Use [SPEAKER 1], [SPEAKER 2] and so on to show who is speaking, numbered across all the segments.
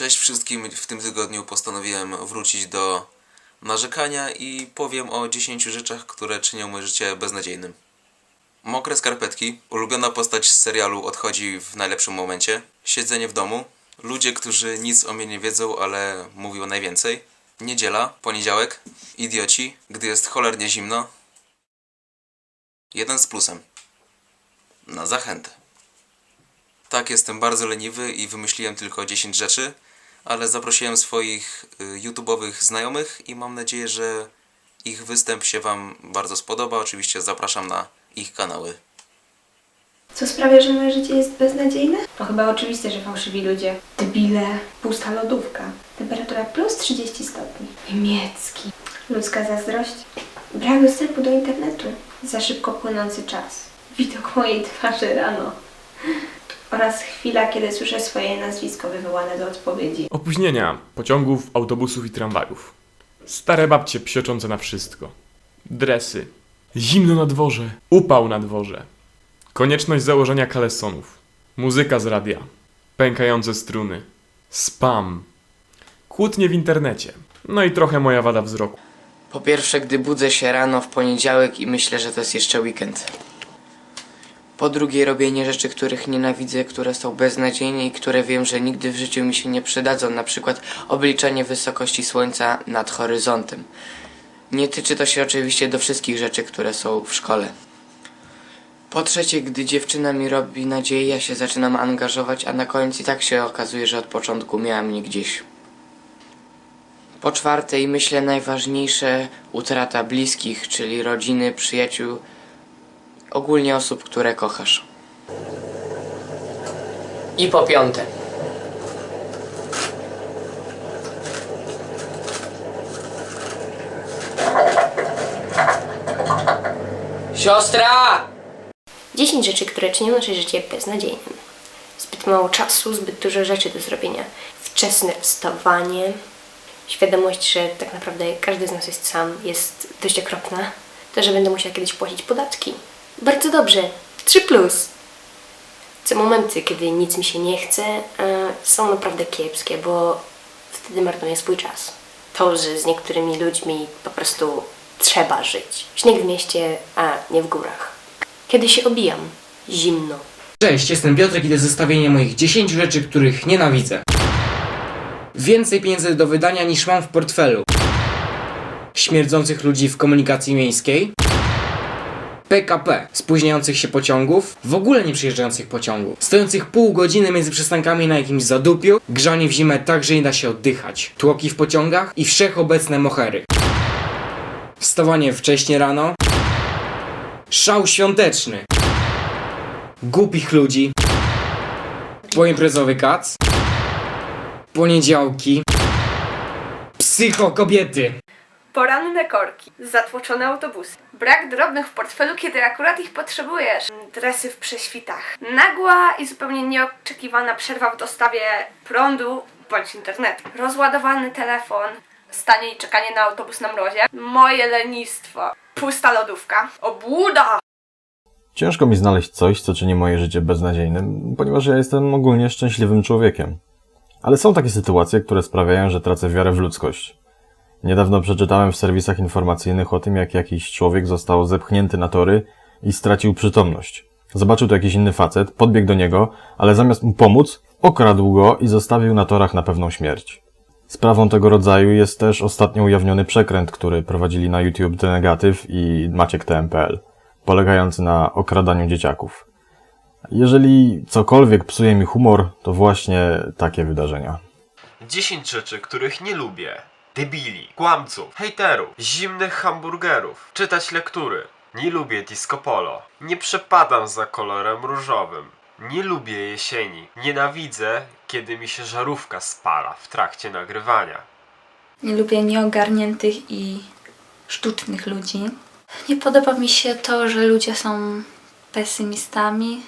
[SPEAKER 1] Cześć wszystkim. W tym tygodniu postanowiłem wrócić do narzekania i powiem o 10 rzeczach, które czynią moje życie beznadziejnym. Mokre skarpetki, ulubiona postać z serialu odchodzi w najlepszym momencie, siedzenie w domu, ludzie, którzy nic o mnie nie wiedzą, ale mówią najwięcej, niedziela, poniedziałek, idioci, gdy jest cholernie zimno, jeden z plusem. Na zachętę. Tak, jestem bardzo leniwy i wymyśliłem tylko 10 rzeczy, ale zaprosiłem swoich y, YouTube'owych znajomych i mam nadzieję, że ich występ się Wam bardzo spodoba. Oczywiście zapraszam na ich kanały.
[SPEAKER 2] Co sprawia, że moje życie jest beznadziejne?
[SPEAKER 3] To chyba oczywiste, że fałszywi ludzie.
[SPEAKER 2] Debile, pusta lodówka, temperatura plus 30 stopni, niemiecki, ludzka zazdrość, brak dostępu do internetu, za szybko płynący czas, widok mojej twarzy rano oraz chwila, kiedy słyszę swoje nazwisko wywołane do odpowiedzi.
[SPEAKER 4] Opóźnienia pociągów, autobusów i tramwajów. Stare babcie psioczące na wszystko. Dresy. Zimno na dworze. Upał na dworze. Konieczność założenia kalesonów. Muzyka z radia. Pękające struny. Spam. Kłótnie w internecie. No i trochę moja wada wzroku.
[SPEAKER 5] Po pierwsze, gdy budzę się rano w poniedziałek i myślę, że to jest jeszcze weekend. Po drugie, robienie rzeczy, których nienawidzę, które są beznadziejne i które wiem, że nigdy w życiu mi się nie przydadzą, na przykład obliczenie wysokości słońca nad horyzontem. Nie tyczy to się oczywiście do wszystkich rzeczy, które są w szkole. Po trzecie, gdy dziewczyna mi robi nadzieję, ja się zaczynam angażować, a na koniec i tak się okazuje, że od początku miała mnie gdzieś. Po czwarte i myślę najważniejsze, utrata bliskich, czyli rodziny, przyjaciół, ogólnie osób, które kochasz. I po piąte. Siostra!
[SPEAKER 3] 10 rzeczy, które czynią nasze życie beznadziejnym. Zbyt mało czasu, zbyt dużo rzeczy do zrobienia. Wczesne wstawanie. Świadomość, że tak naprawdę każdy z nas jest sam, jest dość okropna. To, że będę musiała kiedyś płacić podatki. Bardzo dobrze. 3 plus. Te momenty, kiedy nic mi się nie chce, są naprawdę kiepskie, bo wtedy marnuję swój czas. To, że z niektórymi ludźmi po prostu trzeba żyć. Śnieg w mieście, a nie w górach. Kiedy się obijam, zimno.
[SPEAKER 6] Cześć, jestem Piotrek i to zestawienie moich 10 rzeczy, których nienawidzę. Więcej pieniędzy do wydania niż mam w portfelu. Śmierdzących ludzi w komunikacji miejskiej. PKP, spóźniających się pociągów, w ogóle nie przyjeżdżających pociągów, stojących pół godziny między przystankami na jakimś zadupiu, grzanie w zimę tak, że nie da się oddychać, tłoki w pociągach i wszechobecne mohery. Wstawanie wcześnie rano, szał świąteczny, głupich ludzi, poimprezowy kac, poniedziałki, psycho kobiety.
[SPEAKER 2] Poranne korki, zatłoczone autobusy, brak drobnych w portfelu, kiedy akurat ich potrzebujesz, dresy w prześwitach, nagła i zupełnie nieoczekiwana przerwa w dostawie prądu bądź internetu, rozładowany telefon, stanie i czekanie na autobus na mrozie, moje lenistwo, pusta lodówka, obłuda,
[SPEAKER 7] Ciężko mi znaleźć coś, co czyni moje życie beznadziejnym, ponieważ ja jestem ogólnie szczęśliwym człowiekiem. Ale są takie sytuacje, które sprawiają, że tracę wiarę w ludzkość. Niedawno przeczytałem w serwisach informacyjnych o tym, jak jakiś człowiek został zepchnięty na tory i stracił przytomność. Zobaczył to jakiś inny facet, podbiegł do niego, ale zamiast mu pomóc, okradł go i zostawił na torach na pewną śmierć. Sprawą tego rodzaju jest też ostatnio ujawniony przekręt, który prowadzili na YouTube The Negative i Maciek TMPL, polegający na okradaniu dzieciaków. Jeżeli cokolwiek psuje mi humor, to właśnie takie wydarzenia.
[SPEAKER 8] 10 rzeczy, których nie lubię. Debili, kłamców, hejterów, zimnych hamburgerów, czytać lektury. Nie lubię disco polo. Nie przepadam za kolorem różowym. Nie lubię jesieni. Nienawidzę, kiedy mi się żarówka spala w trakcie nagrywania.
[SPEAKER 9] Nie lubię nieogarniętych i sztucznych ludzi. Nie podoba mi się to, że ludzie są pesymistami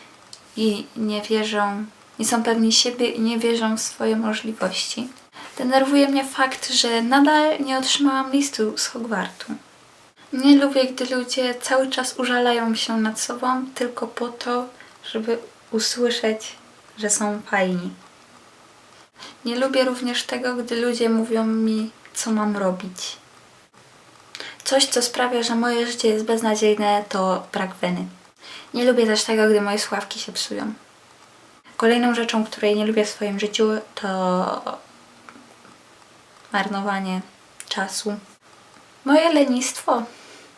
[SPEAKER 9] i nie wierzą, nie są pewni siebie i nie wierzą w swoje możliwości. Denerwuje mnie fakt, że nadal nie otrzymałam listu z Hogwartu. Nie lubię, gdy ludzie cały czas użalają się nad sobą tylko po to, żeby usłyszeć, że są fajni. Nie lubię również tego, gdy ludzie mówią mi, co mam robić. Coś, co sprawia, że moje życie jest beznadziejne, to brak weny. Nie lubię też tego, gdy moje sławki się psują. Kolejną rzeczą, której nie lubię w swoim życiu, to marnowanie czasu. Moje lenistwo.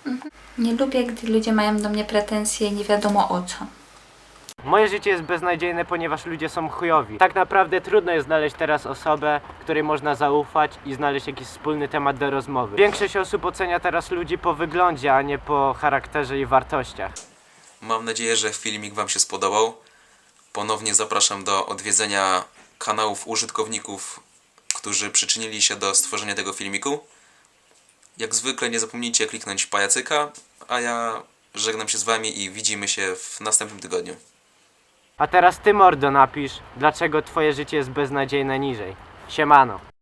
[SPEAKER 9] Mhm. Nie lubię, gdy ludzie mają do mnie pretensje nie wiadomo o co.
[SPEAKER 10] Moje życie jest beznadziejne, ponieważ ludzie są chujowi. Tak naprawdę trudno jest znaleźć teraz osobę, której można zaufać i znaleźć jakiś wspólny temat do rozmowy. Większość osób ocenia teraz ludzi po wyglądzie, a nie po charakterze i wartościach.
[SPEAKER 1] Mam nadzieję, że filmik Wam się spodobał. Ponownie zapraszam do odwiedzenia kanałów użytkowników, którzy przyczynili się do stworzenia tego filmiku. Jak zwykle nie zapomnijcie kliknąć pajacyka, a ja żegnam się z Wami i widzimy się w następnym tygodniu.
[SPEAKER 10] A teraz ty mordo napisz, dlaczego twoje życie jest beznadziejne niżej. Siemano.